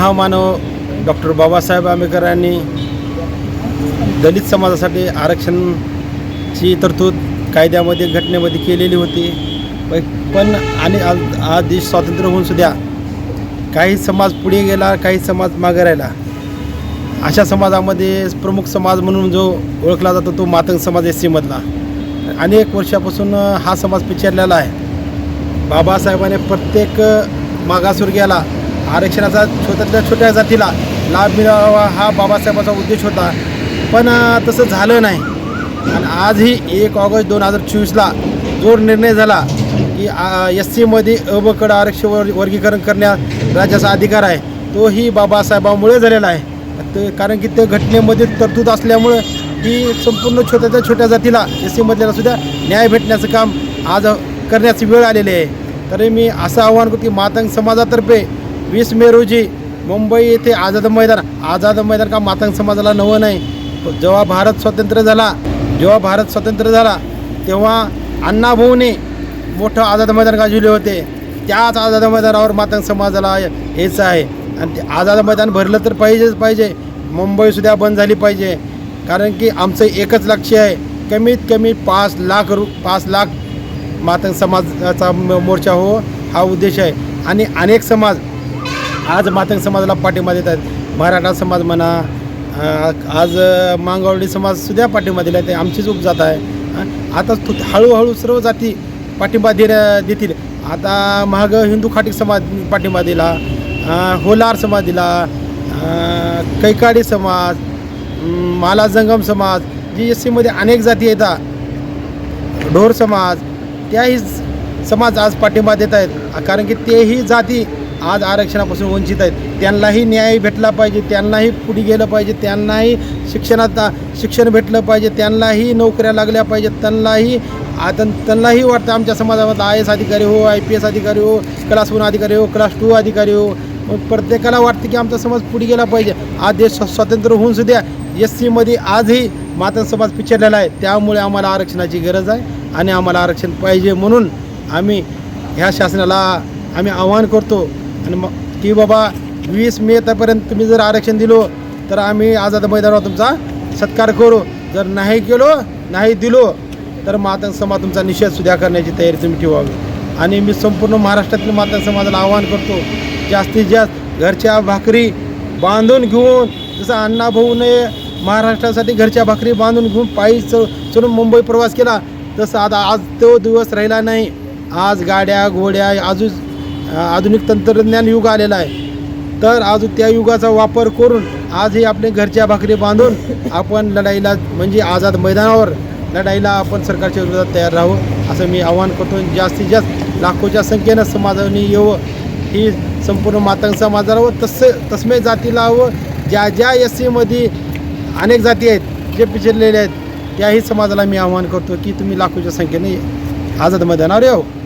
महामानव डॉक्टर बाबासाहेब आंबेडकरांनी दलित समाजासाठी आरक्षणची तरतूद कायद्यामध्ये घटनेमध्ये केलेली होती. पण आणि आज आज देश स्वातंत्र्य होऊन सुद्धा काही समाज पुढे गेला काही समाज मागे राहिला. अशा समाजामध्ये प्रमुख समाज म्हणून जो ओळखला जातो तो मातंग समाज एस सीमधला. अनेक वर्षापासून हा समाज पिछडलेला आहे. बाबासाहेबाने प्रत्येक मागासवर्गीयाला आरक्षणाचा छोट्यातल्या छोट्या जातीला लाभ मिळावा हा बाबासाहेबाचा उद्देश होता. पण तसं झालं नाही. आणि आजही एक ऑगस्ट दोन हजार चोवीसला जो निर्णय झाला की एस सीमध्ये अबकड आरक्षण वर वर्गीकरण करण्यात राज्याचा अधिकार आहे. तोही बाबासाहेबांमुळे झालेला आहे. ते कारण की ते घटनेमध्ये तरतूद असल्यामुळं ही संपूर्ण छोट्याच्या छोट्या जातीला एस सीमधल्याला सुद्धा न्याय भेटण्याचं काम आज करण्याची वेळ आलेली आहे. तरी मी असं आव्हान करतो की मातंग समाजातर्फे वीस मे रोजी मुंबई येथे आझाद मैदान आझाद मैदान का मातंग समाजाला नवं नाही. जेव्हा भारत स्वतंत्र झाला जेव्हा भारत स्वतंत्र झाला तेव्हा अण्णाभाऊने मोठं आझाद मैदान गाजवले होते. त्याच आझाद मैदानावर मातंग समाजाला हेच आहे. आणि ते आझाद मैदान भरलं तर पाहिजेच पाहिजे. मुंबईसुद्धा बंद झाली पाहिजे. कारण की आमचं एकच लक्ष आहे. कमीत कमी पाच लाख रु पाच लाख मातंग समाजाचा मोर्चा हो हा उद्देश आहे. आणि अनेक समाज आज मातंग समाजाला पाठिंबा देत आहेत. मराठा समाज म्हणा आज अ, मांगवडी समाजसुद्धा पाठिंबा दिला ते आमचीच उपजात आहे. आता हळूहळू सर्व जाती पाठिंबा दे देतील. आता महाग हिंदू खाटिक समाज पाठिंबा दिला होलार समाज दिला कैकाडी समाज माला जंगम समाज जी एस सीमध्ये अनेक जाती येतात ढोर समाज त्याही समाज आज पाठिंबा देत आहेत. कारण की तेही जाती आज आरक्षणापासून वंचित आहेत. त्यांनाही न्याय भेटला पाहिजे त्यांनाही पुढे गेलं पाहिजे त्यांनाही शिक्षणात शिक्षण भेटलं पाहिजे त्यांनाही नोकऱ्या लागल्या पाहिजेत त्यांनाही आता त्यांनाही वाटतं आमच्या समाजामध्ये आय एस अधिकारी हो आय पी एस अधिकारी हो क्लास वन अधिकारी हो क्लास टू अधिकारी हो. मग प्रत्येकाला वाटतं की आमचा समाज पुढे गेला पाहिजे. आज देश स्वतंत्र होऊन सुद्धा एस सीमध्ये आजही मातंग समाज पिछडलेला आहे. त्यामुळे आम्हाला आरक्षणाची गरज आहे आणि आम्हाला आरक्षण पाहिजे म्हणून आम्ही ह्या शासनाला आम्ही आव्हान करतो. आणि मग की बाबा वीस मे पर्यंत तुम्ही जर आरक्षण दिलो तर आम्ही आझाद मैदानावर तुमचा सत्कार करू. जर नाही केलो नाही दिलो तर मातंग समाज तुमचा निषेध सुद्धा करण्याची तयारी तुम्ही ठेवावी. आणि मी संपूर्ण महाराष्ट्रातील मातंग समाजाला आवाहन करतो जास्तीत जास्त घरच्या भाकरी बांधून घेऊन जसं अण्णा भाऊ नये महाराष्ट्रासाठी घरच्या भाकरी बांधून घेऊन पायी च चलून मुंबई प्रवास केला तसं आता आज तो दिवस राहिला नाही. आज गाड्या घोड्या अजून आधुनिक तंत्रज्ञान युग आलेलं आहे. तर आज त्या युगाचा वापर करून आजही आपले घरच्या भाकरी बांधून आपण लढाईला म्हणजे आझाद मैदानावर लढाईला आपण सरकारच्या विरोधात तयार राहू असं मी आवाहन करतो. जास्तीत जास्त लाखोच्या संख्येनं समाजाने येवं ही संपूर्ण मातंग समाजाला व तसं तस्मे जातीला व ज्या ज्या एस सीमध्ये अनेक जाती आहेत जे पिछडलेले आहेत त्याही समाजाला मी आवाहन करतो की तुम्ही लाखोच्या संख्येने आझाद मैदानावर यावं.